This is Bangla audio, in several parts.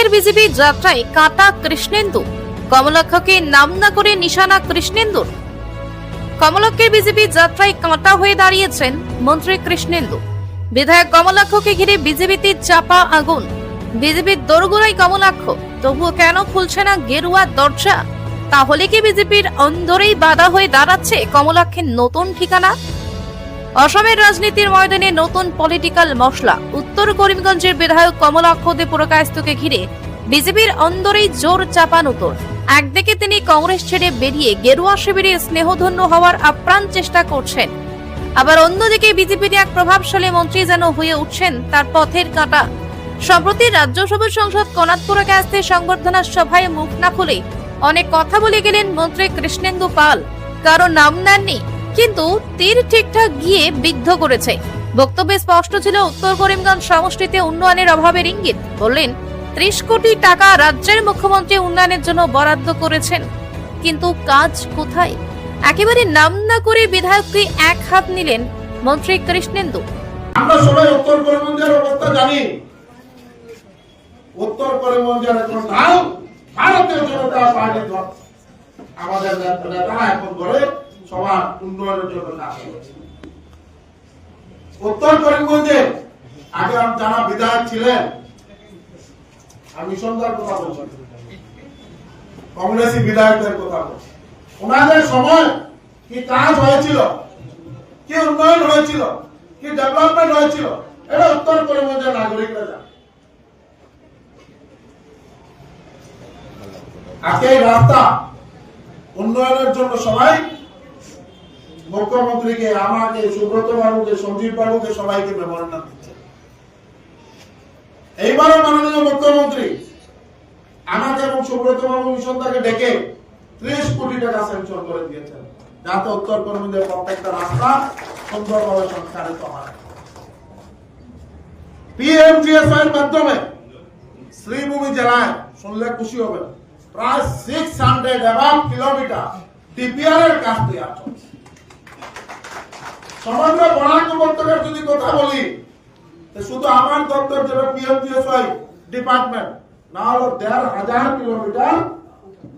কমলাক্ষের বিজেপি যাত্রায় কাটা কৃষ্ণেন্দু। কমলাক্ষকে নাম না করে নিশানা কৃষ্ণেন্দুর। কমলাক্ষের বিজেপি যাত্রায় কাঁটা হয়ে দাঁড়িয়েছেন মন্ত্রী কৃষ্ণেন্দু। বিধায়ক কমলাক্ষকে ঘিরে বিজেপিতে চাপা আগুন। বিজেপির দোরগোড়াই কমলাক্ষ, তবুও কেন খুলছে না গেরুয়া দরজা? তাহলে কি বিজেপির অন্দরেই বাধা হয়ে দাঁড়াচ্ছে কমলাক্ষের নতুন ঠিকানা? অসমের রাজনীতির ময়দানে নতুন পলিটিক্যাল মশলা। উত্তর করিমগঞ্জের বিধায়ক কমলাক্ষ দে পুরকায়স্তকে ঘিরে বিজেপির অন্দরেই জোর চাপানুতোর একদিকে তিনি কংগ্রেস ছেড়ে বেরিয়ে গেরুয়া শিবিরে স্নেহধন্য হওয়ার আপ্রাণ চেষ্টা করছেন। আবার অন্যদিকে বিজেপির এক প্রভাবশালী মন্ত্রী যেন হয়ে উঠছেন, তার পথের কাঁটা। সম্প্রতি রাজ্যসভা সংসদ কনাতপুরা ক্যাস্তে সংবর্ধনা সভায় মুখ না খুলে অনেক কথা বলে গেলেন মন্ত্রী কৃষ্ণেন্দু পাল। কারও নাম নেননি কিন্তু তীর ঠিকঠাক গিয়ে বিদ্ধ করেছে। বক্তব্যে স্পষ্ট ছিল উত্তর করিমগঞ্জ সমষ্টিতে উন্নয়নের অভাবের ইঙ্গিত। বললেন, ত্রিশ কোটি টাকা রাজ্যের মুখ্যমন্ত্রী উন্নয়নের জন্য বরাদ্দ করেছেন। কিন্তু কাজ কোথায়? একেবারে নাম না করে বিধায়ককে এক হাত নিলেন মন্ত্রী কৃষ্ণেন্দু। আমরা সবাই উত্তর করিমগঞ্জের অবস্থা জানি। উত্তর করিমগঞ্জের এখন ভারতীয় জনতা পার্টি আমাদের নেতারা এখন করে সবার উন্নয়নের জন্য কাজ করছে। উত্তর করিমগঞ্জে আগে যারা বিধায়ক ছিলেন আমি সন্ধ্যার কথা বলছি, কংগ্রেসী বিধায়কদের কথা বলছি। ওনাদের সময় কি কাজ হয়েছিল? কি উন্নয়ন হয়েছিল? কি ডেভেলপমেন্ট হয়েছিল? এটা উত্তর করিমগঞ্জের নাগরিকরা জানে। আজকে এই রাস্তা উন্নয়নের জন্য সবাই মুখ্যমন্ত্রীকে, আমাকে, সুব্রত বাবুকে, সঞ্জীব বাবুকে সবাইকে মেমোরেন্ডাম দিচ্ছে এইবারও মাননীয় মুখ্যমন্ত্রী আমাকে এবং সুব্রত বাবু মিশনটাকে ডেকে ত্রিশ কোটি টাকা স্যাংশন করে দিয়েছেন। যাতে উত্তর কর্মীদের প্রত্যেকটা রাস্তা সুন্দরভাবে সংস্কারিত হয় পিএমজিএসআই মাধ্যমে শ্রীভূমি জেলায় শুনলে খুশি হবে প্রায় six hundred above kilometre DPR এর কাজ দেওয়া চলছে সমগ্র বরাক উপত্যকার যদি কথা বলি শুধু আমার দপ্তর যেটা পিএমজিএসআই ডিপার্টমেন্ট না হলো দেড় হাজার কিলোমিটার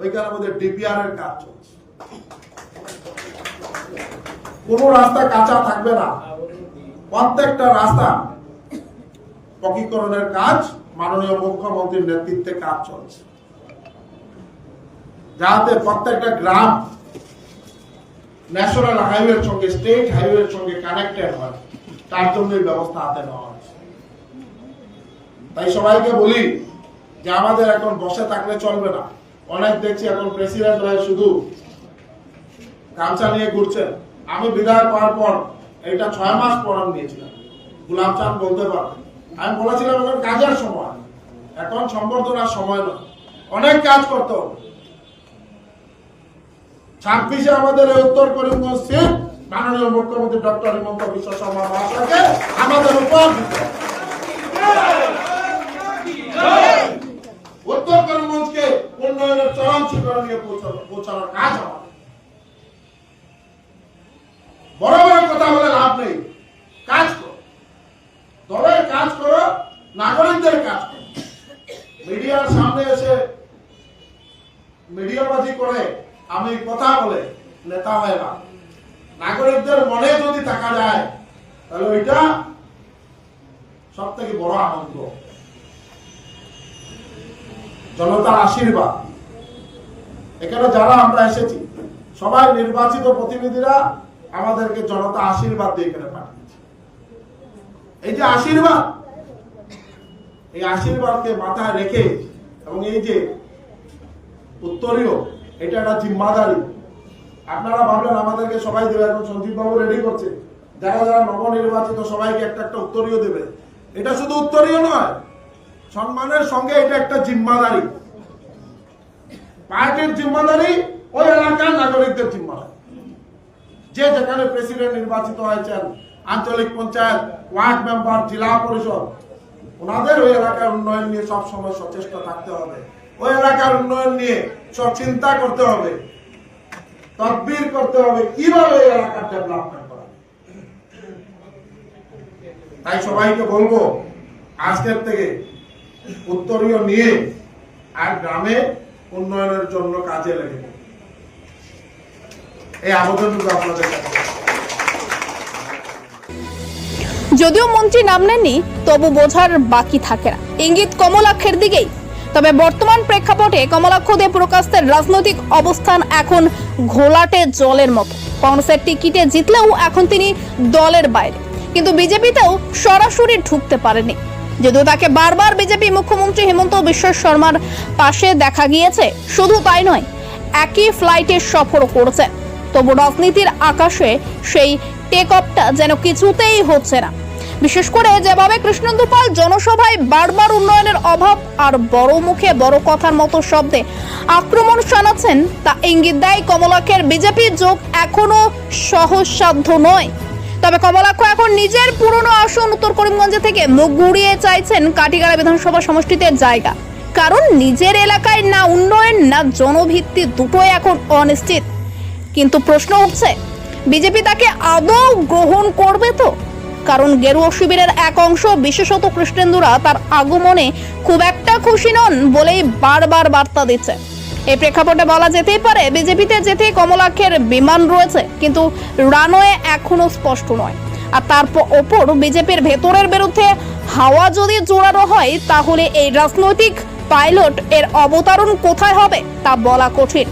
ওইখানের মধ্যে ডিপিআর এর কাজ চলছে। কোন রাস্তা কাঁচা থাকবে না। প্রত্যেকটা রাস্তা পকীকরণের কাজ, মাননীয় মুখ্যমন্ত্রীর নেতৃত্বে কাজ চলছে। যাতে প্রত্যেকটা গ্রাম ন্যাশনাল হাইওয়ের সঙ্গে স্টেট হাইওয়ের সঙ্গে কানেক্টেড হয়, তার জন্য ব্যবস্থা হাতে নেওয়া হয়েছে। তাই সবাইকে বলি যে আমাদের এখন বসে থাকলে চলবে না। অনেক দেখছি এখন প্রেসিডেন্ট হয়ে শুধু গামছা নিয়ে ঘুরছেন। আমি বিদায় পাওয়ার পর এটা ছয় মাস পর আমি নিয়েছিলাম। গুলাম চাঁদ বলতে পারবে। আমি বলেছিলাম এখন কাজের সময়। এখন সম্বর্ধনার সময় না অনেক কাজ করতে হবে। ছাব্বিশে আমাদের এই উত্তর সিট। মাননীয় মুখ্যমন্ত্রী ডক্টর হিমন্ত বিশ্ব শর্মা মহাশয়কে আমাদের উপর উত্তর করিমগঞ্জকে উন্নয়নের চরম শিখর নিয়ে পৌঁছানোর কাজ বড় বড় কথা বলে লাভ নেই। কাজ করো। দলের কাজ করো, নাগরিকদের কাজ করো। মিডিয়ার সামনে এসে মিডিয়াবাজি করে আমি কথা বলে নেতা হয় না নাগরিকদের মনে যদি থাকা যায়, তাহলে ওইটা সব থেকে বড় আনন্দ। জনতার আশীর্বাদ। এখানে যারা আমরা এসেছি, সবাই নির্বাচিত প্রতিনিধিরা আমাদেরকে জনতা আশীর্বাদ দিয়ে এখানে পাঠিয়েছে। এই যে আশীর্বাদ, এই আশীর্বাদকে মাথায় রেখে এবং এই যে উত্তরীয় এটা একটা জিম্মাদারি। আপনারা ভাবলেন আমাদেরকে সবাই দেবে, এখন সঞ্জীব বাবু রেডি করছে। যারা যারা নবনির্বাচিত, সবাইকে একটা একটা উত্তরীয় দেবে। এটা শুধু উত্তরীয় নয়, সম্মানের সঙ্গে এটা একটা জিম্মাদারি। পার্টির জিম্মাদারি, ওই এলাকার নাগরিকদের জিম্মাদারি। যে যেখানে প্রেসিডেন্ট নির্বাচিত হয়েছেন, আঞ্চলিক পঞ্চায়েত, ওয়ার্ড মেম্বার, জেলা পরিষদ, ওনাদের ওই এলাকার উন্নয়ন নিয়ে সবসময় সচেষ্ট থাকতে হবে। ওই এলাকার উন্নয়ন নিয়ে সব চিন্তা করতে হবে, তদবির করতে হবে, কীভাবে এই এলাকার ডেভেলপমেন্ট করা তাই সবাইকে বলব, আজকের থেকে উত্তরীয় নিয়ে আর গ্রামে উন্নয়নের জন্য কাজে লেগে এই আবেদনটুকু আপনাদের যদিও মন্ত্রী নাম নেননি, তবু বোঝার বাকি থাকে না। ইঙ্গিত কমলাক্ষের দিকেই। তবে বর্তমান প্রেক্ষাপটে কমলাক্ষ দে প্রকাশের রাজনৈতিক অবস্থান এখন ঘোলাটে জলের মতো। কংগ্রেসের টিকিটে জিতলেও এখন তিনি দলের বাইরে। কিন্তু বিজেপিতেও সরাসরি ঢুকতে পারেনি। যদিও তাকে বারবার বিজেপি মুখ্যমন্ত্রী হেমন্ত বিশ্ব শর্মার পাশে দেখা গিয়েছে, শুধু তাই নয়, একই ফ্লাইটে সফর করেছেন। তবু রাজনীতির আকাশে সেই টেক অফটা যেন কিছুতেই হচ্ছে না। বিশেষ করে যেভাবে কৃষ্ণেন্দু পাল জনসভায় বারবার উন্নয়নের অভাব আর বড় মুখে বড় কথার মতো শব্দে আক্রমণ শানাচ্ছেন, তা ইঙ্গিত দেয় কমলাক্ষের বিজেপি যোগ এখনও সহজসাধ্য নয়। তবে কমলাক্ষ এখন নিজের পুরনো আসন উত্তর করিমগঞ্জ থেকে মুখ ঘুরিয়ে চাইছেন কাটিগাড়া বিধানসভা সমষ্টিতে জায়গা। কারণ নিজের এলাকায় না উন্নয়ন, না জনভিত্তি দুটোই এখন অনিশ্চিত। কিন্তু প্রশ্ন উঠছে, বিজেপি তাকে আদৌ গ্রহণ করবে তো? কারণ গেরুয়া শিবিরের এক অংশ বিশেষত কৃষ্ণেন্দুরা তার আগমনে খুব একটা খুশি নন বলেই বারবার বার্তা দিচ্ছে। এই প্রেক্ষাপটে বলা যেতেই পারে, বিজেপিতে যেতে কমলাক্ষের বিমান রয়েছে, কিন্তু রানওয়ে এখনও স্পষ্ট নয়। আর তার ওপর বিজেপির ভেতরের বিরুদ্ধে হাওয়া যদি জোরালো হয়, তাহলে এই রাজনৈতিক পাইলট এর অবতরণ কোথায় হবে তা বলা কঠিন।